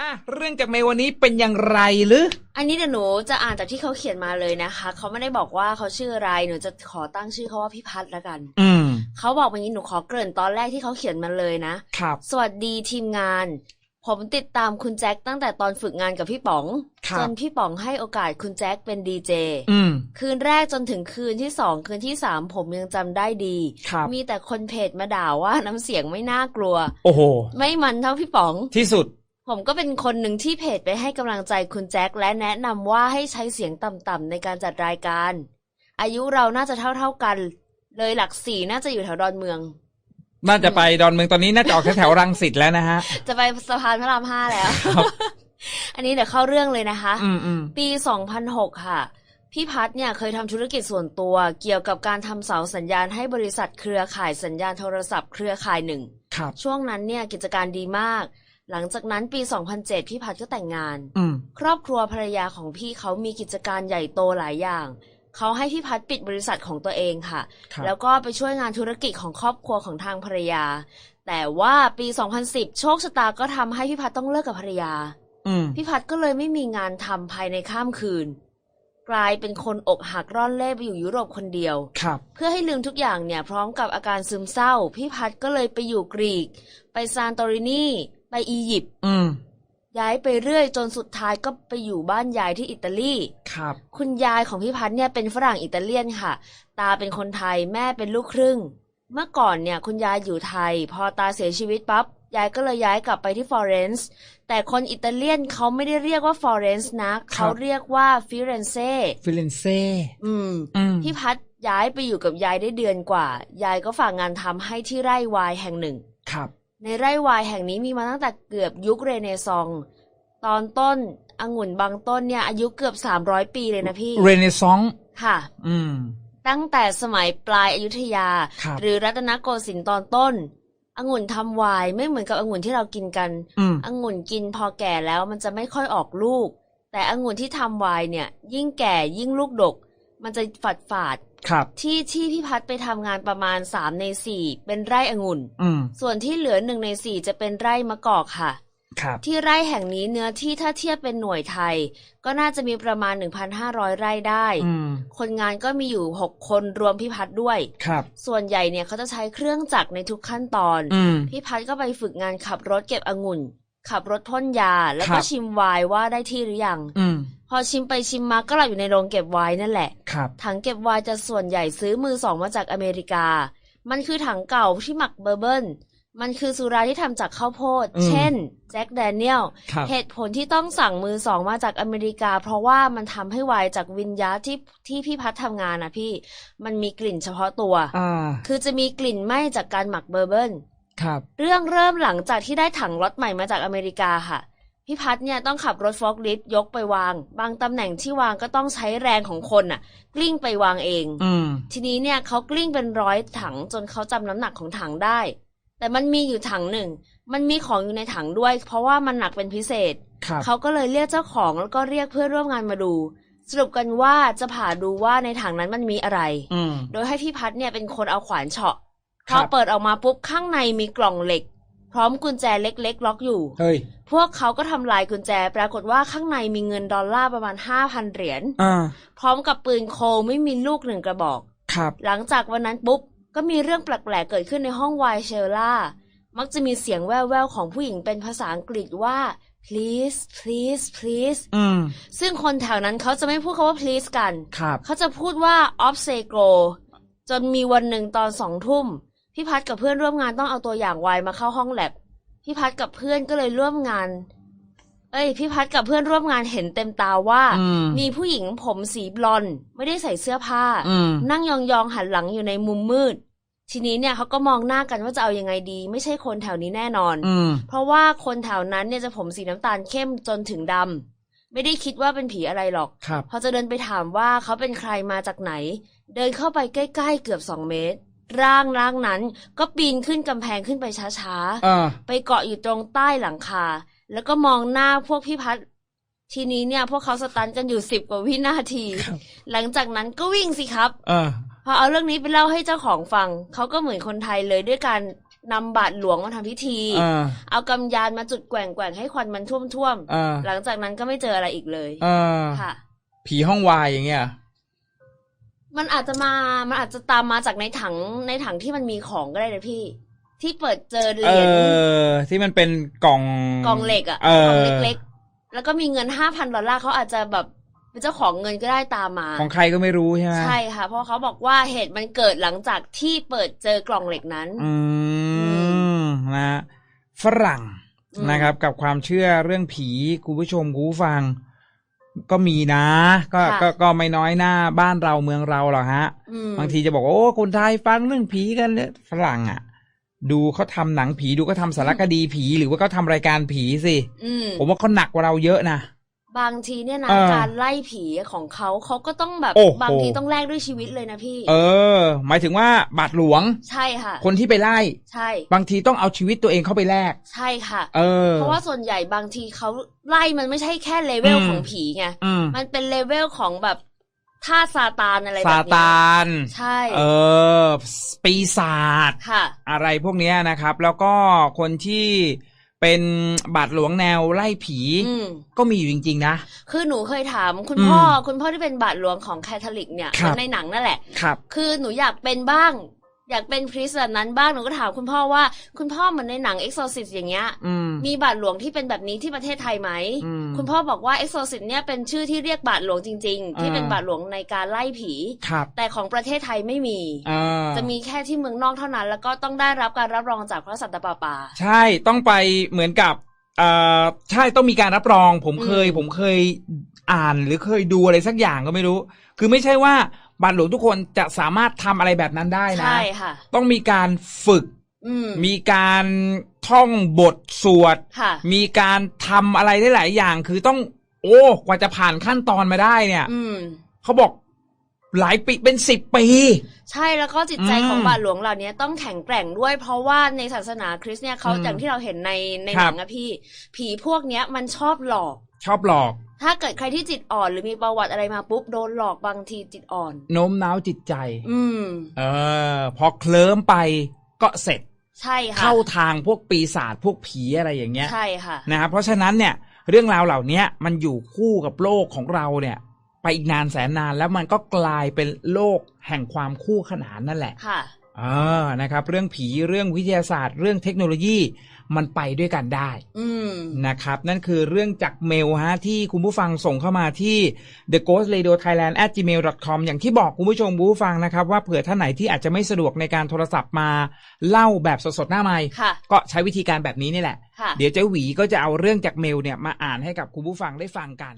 อะเรื่องจากเมย์วันนี้เป็นอย่างไรหรือ อันนี้เดี๋ยวหนูจะอ่านจากที่เขาเขียนมาเลยนะคะเขาไม่ได้บอกว่าเขาชื่ออะไรหนูจะขอตั้งชื่อเขาว่าพี่พัฒน์ละกัน อืมเขาบอกอย่างนี้หนูขอเกริ่นตอนแรกที่เขาเขียนมาเลยนะครับ สวัสดีทีมงาน ผมติดตามคุณแจ็คตั้งแต่ตอนฝึกงานกับพี่ป๋องครับ จนพี่ป๋องให้โอกาสคุณแจ็คเป็นดีเจอืม คืนแรกจนถึงคืนที่สองคืนที่สามผมยังจำได้ดี ครับ มีแต่คนเพจมาด่าว่าน้ำเสียงไม่น่ากลัว โอ้โห ไม่มันเท่าพี่ป๋อง ที่สุด ผมก็เป็นคนหนึ่งที่เพจไปให้กำลังใจคุณแจ็คและแนะนำว่าให้ใช้เสียงต่ำๆในการจัดรายการ อายุเราน่าจะเท่าๆกัน เลยหลักสี่น่าจะอยู่แถวดอนเมือง น่าจะไปดอนเมืองตอนนี้น่าจะออกแถวๆรังสิตแล้วนะฮะ จะไปสะพานพระรามห้าแล้วครับอันนี้เดี๋ยวเข้าเรื่องเลยนะคะ อืมอืมปี 2006 ค่ะ พี่พัฒน์เนี่ยเคยทำธุรกิจส่วนตัวเกี่ยวกับการทำเสาสัญญาณให้บริษัทเครือข่ายสัญญาณโทรศัพท์เครือข่ายหนึ่ง ครับ ช่วงนั้นเนี่ยกิจการดีมาก หลังจากนั้นปี 2007 พี่พัฒน์ก็แต่งงานอืมครอบครัวภรรยาของพี่เขามีกิจการใหญ่โตหลายอย่าง เขาให้พี่พัฒน์ปิดบริษัทของตัวเองค่ะครับแล้วก็ไปช่วยงานธุรกิจของครอบครัวของทางภรรยา แต่ว่าปี 2010 โชคชะตาก็ทำให้พี่พัฒน์ต้องเลิกกับภรรยาอืมพี่พัฒน์ก็เลยไม่มีงานทำภายในข้ามคืน กลายเป็นคนอกหักร่อนเล่ไปอยู่ยุโรปคนเดียวครับเพื่อให้ลืมทุกอย่างเนี่ย พร้อมกับอาการซึมเศร้า พี่พัฒน์ก็เลยไปอยู่กรีก ไปซานโตรินี ไปอียิปต์อืม ย้ายไปเรื่อยจนสุดท้ายก็ไปอยู่บ้านยายที่อิตาลี ครับ คุณยายของพี่พัฒน์เนี่ยเป็นฝรั่งอิตาเลียนค่ะ ตาเป็นคนไทยแม่เป็นลูกครึ่ง เมื่อก่อนเนี่ย คุณยายอยู่ไทย พอตาเสียชีวิตปั๊บยายก็เลยย้ายกลับไปที่ฟลอเรนซ์แต่คนอิตาเลียนเขาไม่ได้เรียกว่าฟลอเรนซ์นะ เขาเรียกว่าฟิเรนเซฟิเลนเซ่อืมอืมพี่พัฒน์ย้ายไปอยู่กับยายได้เดือนกว่า ยายก็ฝากงานทำให้ที่ไร่วายแห่งหนึ่ง ครับ ในไร่วายแห่งนี้มีมาตั้งแต่เกือบยุคเรเนซองส์ตอนต้นองุ่นบางต้นเนี่ยอายุเกือบ300ปีเลยนะพี่ เรเนซองส์ค่ะ อืม ตั้งแต่สมัยปลายอายุทยา ครับหรือรัตนโกสินทร์ตอนต้นองุ่นทำไวน์ไม่เหมือนกับองุ่นที่เรากินกันอืม องุ่นกินพอแก่แล้วมันจะไม่ค่อยออกลูก แต่องุ่นที่ทำไวน์เนี่ย ยิ่งแก่ยิ่งลูกดก มันจะฝาดฝาดครับๆที่ที่พี่พัดไปทำงานประมาณ3ใน4เป็นไร่องุ่นอืมส่วนที่เหลือหนึ่งใน4จะเป็นไร่มะกอกค่ะ ครับ ที่ไร่แห่งนี้เนื้อที่ถ้าเทียบเป็นหน่วยไทย ก็น่าจะมีประมาณ 1,500 ไร่ได้อืมคนงานก็มีอยู่ 6 คนรวมพี่พัดด้วย ครับ ส่วนใหญ่เนี่ยเขาจะใช้เครื่องจักรในทุกขั้นตอนอืมพี่พัดก็ไปฝึกงานขับรถเก็บองุ่น ขับรถพ่นยา แล้วครัก็บชิมไวน์ว่าได้ที่หรือยังอืมพอชิมไปชิมมาก็หลับอยู่ในโรงเก็บไวน์นั่นแหละครับถังเก็บไวน์จะส่วนใหญ่ซื้อมือสองมาจากอเมริกา มันคือถังเก่าที่หมักเบอร์เบิลมันคือสุราที่ทำจากข้าวโพดอืมเช่น แจ็คแดเนียลครับเหตุผลที่ต้องสั่งมือสองมาจากอเมริกา เพราะว่ามันทำให้ไวน์จากวินยาที่ที่พี่พัดทำงานนะพี่ มันมีกลิ่นเฉพาะตัวอ่าคือจะมีกลิ่นไหม้จากการหมักเบอร์เบิล ครับ เรื่องเริ่มหลังจากที่ได้ถังรถใหม่มาจากอเมริกาค่ะ พี่พัดเนี่ยต้องขับรถฟอกลิฟต์ยกไปวาง บางตำแหน่งที่วางก็ต้องใช้แรงของคนน่ะ กลิ้งไปวางเอง อืม ทีนี้เนี่ยเขากลิ้งเป็นร้อยถังจนเขาจำน้ำหนักของถังได้ แต่มันมีอยู่ถังหนึ่ง มันมีของอยู่ในถังด้วย เพราะว่ามันหนักเป็นพิเศษ ครับ เขาก็เลยเรียกเจ้าของแล้วก็เรียกเพื่อนร่วมงานมาดู สรุปกันว่าจะผ่าดูว่าในถังนั้นมันมีอะไร อืม โดยให้พี่พัดเนี่ยเป็นคนเอาขวานเฉาะ พครัอบเปิดออกมาปุ๊บข้างในมีกล่องเหล็ก พร้อมกุญแจเล็ก ๆ ล็อกอยู่เฮ้ยพวกเขาก็ทำลายกุญแจ ปรากฏว่าข้างในมีเงินดอลลาร์ประมาณ5,000เหรียญอ่าพร้อมกับปืนโคลไม่มีลูกหนึ่งกระบอกครับ หลังจากวันนั้นปุ๊บก็มีเรื่องแปลกๆเกิดขึ้นในห้องไวน์เชลล่ามักจะมีเสียงแว่วๆของผู้หญิงเป็นภาษาอังกฤษว่า please please please อืมซึ่งคนแถวนั้นเขาจะไม่พูดคาว่า please กันครับเขาจะพูดว่า off s a g o จนมีวันหนึ่งตอนสองทุ่ม พี่พัดกับเพื่อนร่วมงานต้องเอาตัวอย่างไวน์มาเข้าห้องแลบพี่พัดกับเพื่อนก็เลยร่วมงาน เอ้ย พี่พัดกับเพื่อนร่วมงานเห็นเต็มตาว่าอืมมีผู้หญิงผมสีบลอนด์ไม่ได้ใส่เสื้อผ้าอืมนั่งยองๆหันหลังอยู่ในมุมมืด ทีนี้เนี่ยเขาก็มองหน้ากันว่าจะเอายังไงดี ไม่ใช่คนแถวนี้แน่นอนอืมเพราะว่าคนแถวนั้นเนี่ยจะผมสีน้ำตาลเข้มจนถึงดำไม่ได้คิดว่าเป็นผีอะไรหรอกครับพอจะเดินไปถามว่าเขาเป็นใครมาจากไหน เดินเข้าไปใกล้ๆเกือบสองเมตร ร่างร่างนั้น ก็ปีนขึ้นกำแพงขึ้นไปช้าอ่าๆไปเกาะอยู่ตรงใต้หลังคา แล้วก็มองหน้าพวกพี่พัดทีนี้เนี่ย พวกเขาสตันกันอยู่สิบกว่าวินาทีครับหลังจากนั้นก็วิ่งสิครับอ่าพอเอาเรื่องนี้ไปเล่าให้เจ้าของฟัง เขาก็เหมือนคนไทยเลยด้วยการนำบาทหลวงมาทำพิธีเออเอากำยานมาจุดแกว่งแกว่งๆให้ควันมันท่วมท่วมๆเออหลังจากนั้นก็ไม่เจออะไรอีกเลยเออค่ะ ผีห้องวายอย่างเงี้ย มันอาจจะมา มันอาจจะตามมาจากในถังในถังที่มันมีของก็ได้นะพี่ ที่เปิดเจอเหเอรียญอที่มันเป็นกล่องกล่องเหล็กอะเออกล่องเล็กๆ แล้วก็มีเงินห้าพันดอลลาร์เขาอาจจะแบบเป็นเจ้าของเงินก็ได้ตามมา ของใครก็ไม่รู้ใช่ไหมใช่ค่ะ เพราะเขาบอกว่าเหตุมันเกิดหลังจากที่เปิดเจอกล่องเหล็กนั้น อืมนะฝรั่งอืมนะครับ กับความเชื่อเรื่องผีคุณผู้ชมคุณผู้ฟัง ก็มีนะ ก็ก็ก็ไม่น้อยหน้าบ้านเราเมืองเราหรอกฮะอืมบางทีจะบอกว่าโอ้คนไทยฟังเรื่องผีกันเนี่ยฝรั่งอะ ดูเขาทำหนังผีดูเขาทำสารคดีผีหรือว่าเขาทำรายการผีสิอืมผมว่าเขาหนักกว่าเราเยอะนะ บางทีเนี่ยนะเออการไล่ผีของเขาเขาก็ต้องแบบโอ้โห บางทีต้องแลกด้วยชีวิตเลยนะพี่ เออ หมายถึงว่าบาทหลวง ใช่ค่ะ คนที่ไปไล่ ใช่บางทีต้องเอาชีวิตตัวเองเข้าไปแลก ใช่ค่ะ เออ เพราะว่าส่วนใหญ่บางทีเขาไล่มันไม่ใช่แค่เลเวลอืม ของผีไงอืมมันเป็นเลเวลของแบบท่าซาตานอะไรแบซาบนี้ตาน ใช่เออ ปีศาจ ค่ะ อะไรพวกเนี้ยนะครับ แล้วก็คนที่ เป็นบาทหลวงแนวไล่ผีอืมก็มีอยู่จริง ๆ นะ คือหนูเคยถามคุณอืมพ่อคุณพ่อที่เป็นบาทหลวงของแคทอลิกเนี่ยครับในหนังนั่นแหละครับ คือหนูอยากเป็นบ้าง อยากเป็นพริสแบบนั้นบ้างหนูก็ถามคุณพ่อว่า คุณพ่อเหมือนในหนัง Exorcist อย่างเงี้ยอืมมีบาทหลวงที่เป็นแบบนี้ที่ประเทศไทยไหมอืมคุณพ่อบอกว่า Exorcist เนี่ยเป็นชื่อที่เรียกบาทหลวงจริง ๆ ที่อ่าเป็นบาทหลวงในการไล่ผีครับแต่ของประเทศไทยไม่มีอ่าจะมีแค่ที่เมืองนอกเท่านั้น แล้วก็ต้องได้รับการรับรองจากพระสันตะปาปา ใช่ต้องไปเหมือนกับเอ่อใช่ต้องมีการรับรอง ผมเคยอืมผมเคยอ่านหรือเคยดูอะไรสักอย่างก็ไม่รู้ คือไม่ใช่ว่า บาทหลวงทุกคนจะสามารถทำอะไรแบบนั้นได้นะ ใช่ค่ะ ต้องมีการฝึกอืมมีการท่องบทสวดค่ะมีการทำอะไรได้หลายอย่าง คือต้อง โอ้กว่าจะผ่านขั้นตอนมาได้เนี่ย อืมเขาบอกหลายปีเป็นสิบปี ใช่แล้วก็จิตใจอืมของบาทหลวงเหล่านี้ต้องแข็งแกร่งด้วย เพราะว่าในศาสนาคริสต์เนี่ยเขาอืมอย่างที่เราเห็นในในคหรันับงอะพี่ ผีพวกเนี้ยมันชอบหลอก ชอบหลอก ถ้าเกิดใครที่จิตอ่อนหรือมีประวัติอะไรมาปุ๊บโดนหลอกบางทีจิตอ่อนโน้มน้าวจิตใจ อืม เออ พอเคลิ้มไปก็เสร็จ ใช่ค่ะ เข้าทางพวกปีศาจพวกผีอะไรอย่างเงี้ยใช่ค่ะ นะครับเพราะฉะนั้นเนี่ย เรื่องราวเหล่านี้มันอยู่คู่กับโลกของเราเนี่ย ไปอีกนานแสนนานแล้วมันก็กลายเป็นโลกแห่งความคู่ขนานนั่นแหละค่ะเออนะครับ เรื่องผีเรื่องวิทยาศาสตร์ เรื่องเทคโนโลยี มันไปด้วยกันได้อืมนะครับ นั่นคือเรื่องจากเมลฮะที่คุณผู้ฟังส่งเข้ามาที่ the ghost radio thailand at gmail com อย่างที่บอกคุณผู้ชมคุณผู้ฟังนะครับ ว่าเผื่อท่านไหนที่อาจจะไม่สะดวกในการโทรศัพท์มาเล่าแบบสดๆหน้าไมค์ค่ะก็ใช้วิธีการแบบนี้นี่แหละค่ะเดี๋ยวเจ้าหวีก็จะเอาเรื่องจากเมลเนี่ยมาอ่านให้กับคุณผู้ฟังได้ฟังกัน